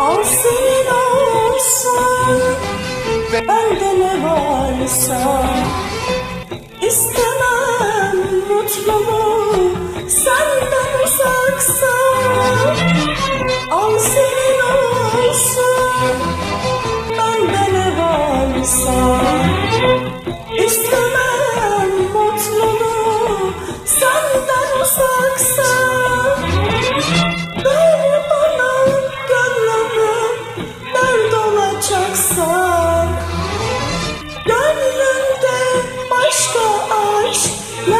Senin olsun Bende ne varsa İstemem mutluluğu Senden uzaksa. Al senin olsun Bende ne varsa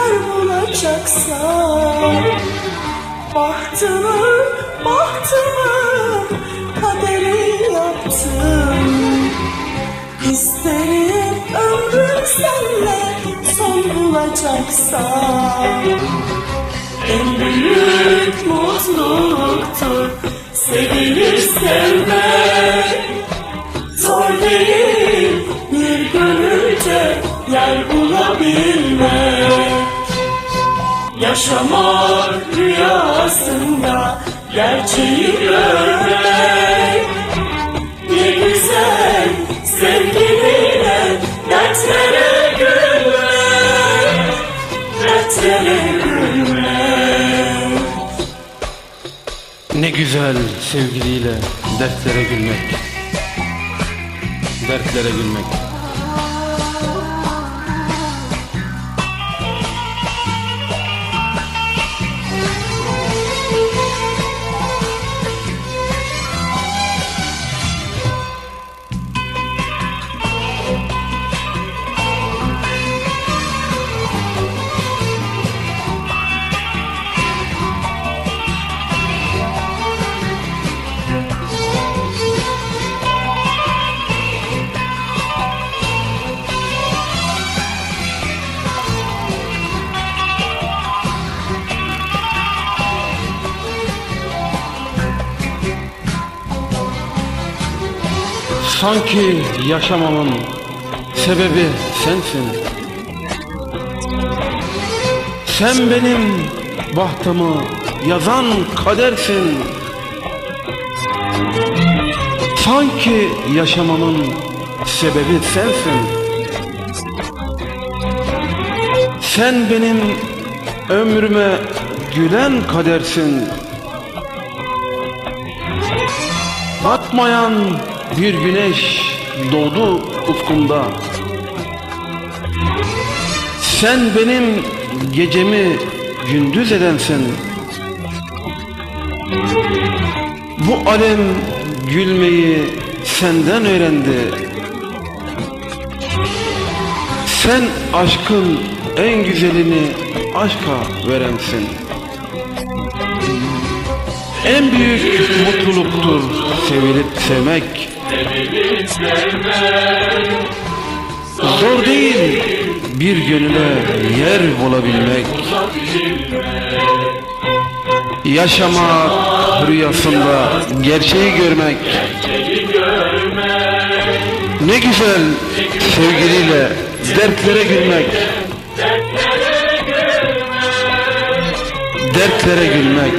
aşk yer bulacaksa. Bahtımı, bahtımı kaderi yaptım. İsterim ömrüm senle son bulacaksa. En büyük mutluluktur Sevilir sevmek. Zor değil Yaşamak rüyasında gerçeği görmek Ne güzel sevgiyle dertlere gülmek Dertlere gülmek Ne güzel sevgiliyle dertlere gülmek. Dertlere gülmek. Sanki yaşamamın sebebi sensin. Sen benim bahtımı yazan kadersin. Sanki yaşamamın sebebi sensin. Sen benim ömrüme gülen kadersin. Batmayan bir güneş doğdu ufkumda. Sen benim gecemi gündüz edensin. Bu alem gülmeyi senden öğrendi. Sen aşkın en güzelini aşka verensin. En büyük mutluluktur sevilip sevmek. Zor değil bir gönüle yer bulabilmek. Yaşamak rüyasında gerçeği görmek. Ne güzel sevgiliyle dertlere gülmek. Dertlere gülmek.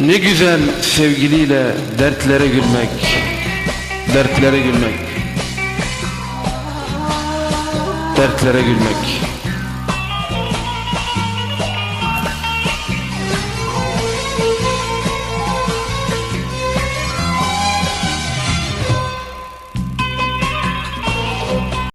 Ne güzel sevgiliyle dertlere gülmek. Dertlere gülmek. dertlere gülmek